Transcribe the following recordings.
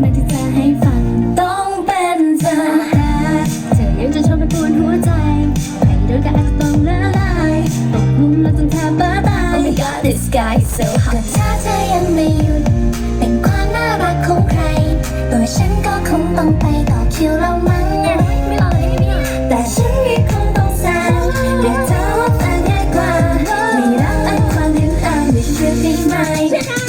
แต่ใครคนนั้นที่จะให้ฟัง ต้องเป็นเธอเธอยังจะชอบไปปวดหัวใจใครโดนก็อาจจะต้องละลายตกหลุมรักจนแทบบ้าตาย Oh my god this guy is so hot ถ้าเธอยังไม่หยุด เป็นความน่ารักของใคร ตัวฉันก็คงต้องไปต่อคิวแล้วมั้งไม่รอเลยไม่รอแต่ฉันยังคงต้องแซวเรียกเธอว่าแฟนง่ายกว่าไม่รักอันความเห็นต่างไม่ใช่เรื่องได้ไหม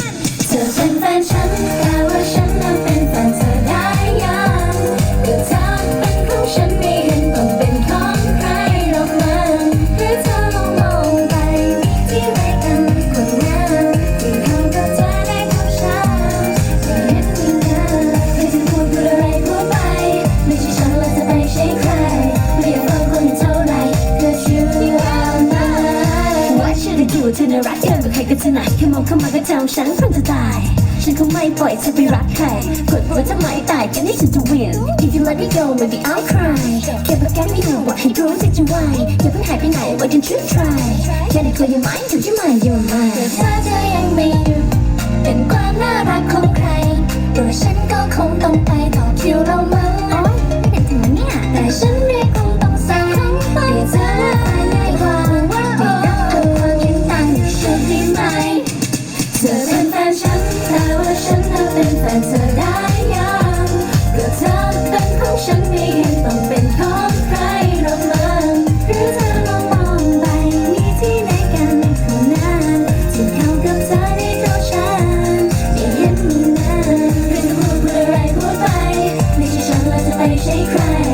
What should I do เธอน่ารักเกินกว่าใครก็จะไหนแค่มองเข้ามาก็จำฉันคงจะตาย ฉันคงไม่ปล่อยเธอไปรักใครกดหัวจะไม่ตายกันนี่ฉันจะ win If you let me go maybe I'll cry แค่ประกันไม่รู้ว่าให้รู้สึกจะไหวอย่าเพิ่งหายไปไหน Why don't you try แค่ได้ clear your mind ถึงที่ mind your แต่ mind แล